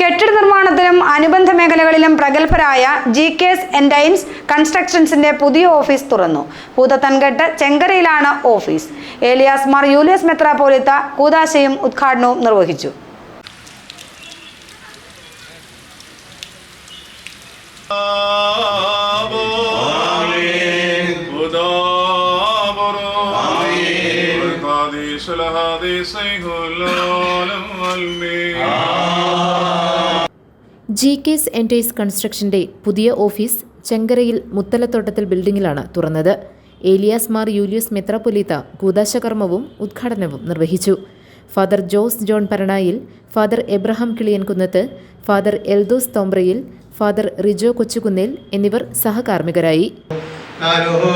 കെട്ടിട നിർമ്മാണത്തിലും അനുബന്ധ മേഖലകളിലും പ്രഗത്ഭരായ ജി കേസ് എൻഡൈൻസ് കൺസ്ട്രക്ഷൻസിന്റെ പുതിയ ഓഫീസ് തുറന്നു പൂതത്തൻകെട്ട് ചെങ്കരയിലാണ് ഓഫീസ് ഏലിയാസ് മാർ യൂലിയസ് മെത്രാപോലിത്ത കൂതാശയും ഉദ്ഘാടനവും നിർവഹിച്ചു قاديس الهادي العالم والمين ജി കെസ് എന്റേഴ്സ് കൺസ്ട്രക്ഷന്റെ പുതിയ ഓഫീസ് ചെങ്കരയിൽ മുത്തലത്തോട്ടത്തിൽ ബിൽഡിംഗിലാണ് തുറന്നത്. ഏലിയാസ് മാർ യൂലിയസ് മെത്രാപൊലീത്ത കൂതാശകർമ്മവും ഉദ്ഘാടനവും നിർവഹിച്ചു. Father Jose John Paranayil father Abraham Kiliyankunnath father Eldhose Thombrayil father Rijo Kochukunnel എന്നിവർ സഹകാർമ്മികരായി. Naruho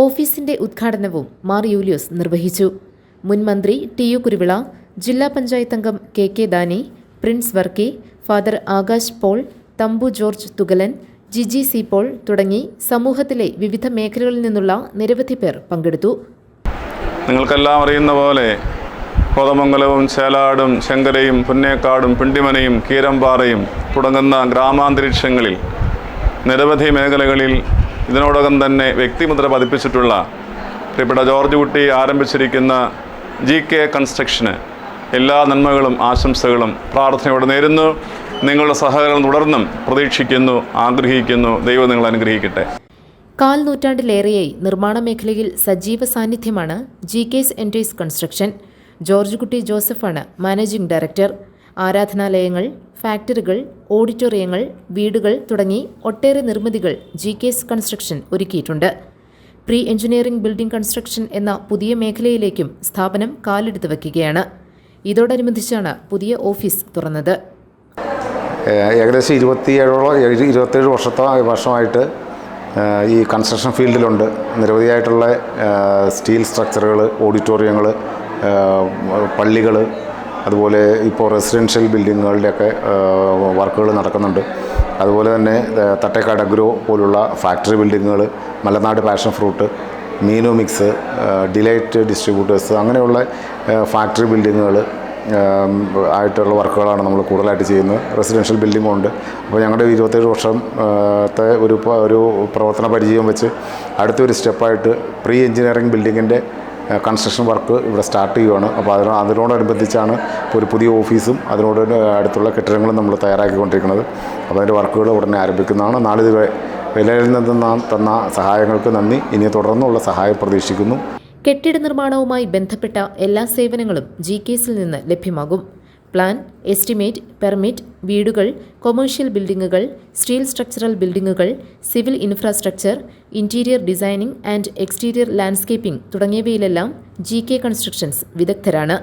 ഓഫീസിന്റെ ഉദ്ഘാടനവും മാർ യൂലിയോസ് നിർവഹിച്ചു. മുൻ മന്ത്രി ടി യു കുരുവിള ജില്ലാ പഞ്ചായത്ത് അംഗം K K Dani Prince Varkey father Akash Paul Thampu George Thukalan Giji C Paul തുടങ്ങി സമൂഹത്തിലെ വിവിധ മേഖലകളിൽ നിന്നുള്ള നിരവധി പേർ പങ്കെടുത്തു. നിങ്ങൾക്കെല്ലാം അറിയുന്ന പോലെ കോതമംഗലവും ചേലാടും ശങ്കരയും പുന്നേക്കാടും പിണ്ടിമനയും കീരമ്പാറയും തുടങ്ങുന്ന ഗ്രാമാന്തരീക്ഷങ്ങളിൽ നിരവധി മേഖലകളിൽ ഇതിനോടകം തന്നെ വ്യക്തിമുദ്ര പതിപ്പിച്ചിട്ടുള്ള പ്രിയപ്പെട്ട ജോർജ് കുട്ടി ആരംഭിച്ചിരിക്കുന്ന ജി കെ കൺസ്ട്രക്ഷന് എല്ലാ നന്മകളും ആശംസകളും പ്രാർത്ഥനയോടെ നേരുന്നു. നിങ്ങളുടെ സഹകരണം തുടർന്നും പ്രതീക്ഷിക്കുന്നു ആഗ്രഹിക്കുന്നു. ദൈവം നിങ്ങൾ അനുഗ്രഹിക്കട്ടെ. കാൽ നൂറ്റാണ്ടിലേറെയായി നിർമ്മാണ മേഖലയിൽ സജീവ സാന്നിധ്യമാണ് G K's entries construction. George Kutty ജോസഫാണ് managing director. ആരാധനാലയങ്ങൾ ഫാക്ടറികൾ ഓഡിറ്റോറിയങ്ങൾ വീടുകൾ തുടങ്ങി ഒട്ടേറെ നിർമ്മിതികൾ ജി കെസ് കൺസ്ട്രക്ഷൻ ഒരുക്കിയിട്ടുണ്ട്. പ്രീ എഞ്ചിനീയറിംഗ് ബിൽഡിംഗ് കൺസ്ട്രക്ഷൻ എന്ന പുതിയ മേഖലയിലേക്കും സ്ഥാപനം കാലെടുത്ത് വയ്ക്കുകയാണ്. ഇതോടനുബന്ധിച്ചാണ് പുതിയ ഓഫീസ് തുറന്നത്. ഏകദേശം ഇരുപത്തിയേഴോളം ഇരുപത്തേഴ് വർഷത്തോ വർഷമായിട്ട് ഈ കൺസ്ട്രക്ഷൻ ഫീൽഡിലുണ്ട്. നിരവധിയായിട്ടുള്ള സ്റ്റീൽ സ്ട്രക്ചറുകൾ ഓഡിറ്റോറിയങ്ങൾ പള്ളികൾ അതുപോലെ ഇപ്പോൾ റെസിഡൻഷ്യൽ ബിൽഡിങ്ങുകളുടെയൊക്കെ വർക്കുകൾ നടക്കുന്നുണ്ട്. അതുപോലെ തന്നെ തട്ടേക്കാട് അഗ്രോ പോലുള്ള ഫാക്ടറി ബിൽഡിങ്ങുകൾ മലനാട് പാഷൻ ഫ്രൂട്ട് മീനോ മിക്സ് ഡിലൈറ്റ് ഡിസ്ട്രിബ്യൂട്ടേഴ്സ് അങ്ങനെയുള്ള ഫാക്ടറി ബിൽഡിങ്ങുകൾ ആയിട്ടുള്ള വർക്കുകളാണ് നമ്മൾ കൂടുതലായിട്ട് ചെയ്യുന്നത്. റെസിഡൻഷ്യൽ ബിൽഡിങ്ങും ഉണ്ട്. അപ്പോൾ ഞങ്ങളുടെ ഇരുപത്തേഴ് വർഷത്തെ ഒരു ഒരു പ്രവർത്തന പരിചയം വെച്ച് അടുത്തൊരു സ്റ്റെപ്പായിട്ട് പ്രീ എഞ്ചിനീയറിംഗ് ബിൽഡിങ്ങിന്റെ കൺസ്ട്രക്ഷൻ വർക്ക് ഇവിടെ സ്റ്റാർട്ട് ചെയ്യുകയാണ് അപ്പോൾ അതിനോ അതിനോടനുബന്ധിച്ചാണ് ഇപ്പോൾ ഒരു പുതിയ ഓഫീസും അതിനോട് അടുത്തുള്ള കെട്ടിടങ്ങളും നമ്മൾ തയ്യാറാക്കിക്കൊണ്ടിരിക്കുന്നത്. അപ്പോൾ അതിന്റെ വർക്കുകൾ ഉടനെ ആരംഭിക്കുന്നതാണ്. നാളിത് വിലയിൽ നിന്ന് തന്ന സഹായങ്ങൾക്ക് നന്ദി. ഇനി തുടർന്നുള്ള സഹായം പ്രതീക്ഷിക്കുന്നു. കെട്ടിട നിർമ്മാണവുമായി ബന്ധപ്പെട്ട എല്ലാ സേവനങ്ങളും ജി കേസിൽ നിന്ന് ലഭ്യമാകും. പ്ലാൻ എസ്റ്റിമേറ്റ് പെർമിറ്റ് വീടുകൾ കൊമേഴ്ഷ്യൽ ബിൽഡിംഗുകൾ steel structural ബിൽഡിംഗുകൾ civil infrastructure interior designing and exterior landscaping തുടങ്ങിയവയിലെല്ലാം G K constructions വിദഗ്ധരാണ്.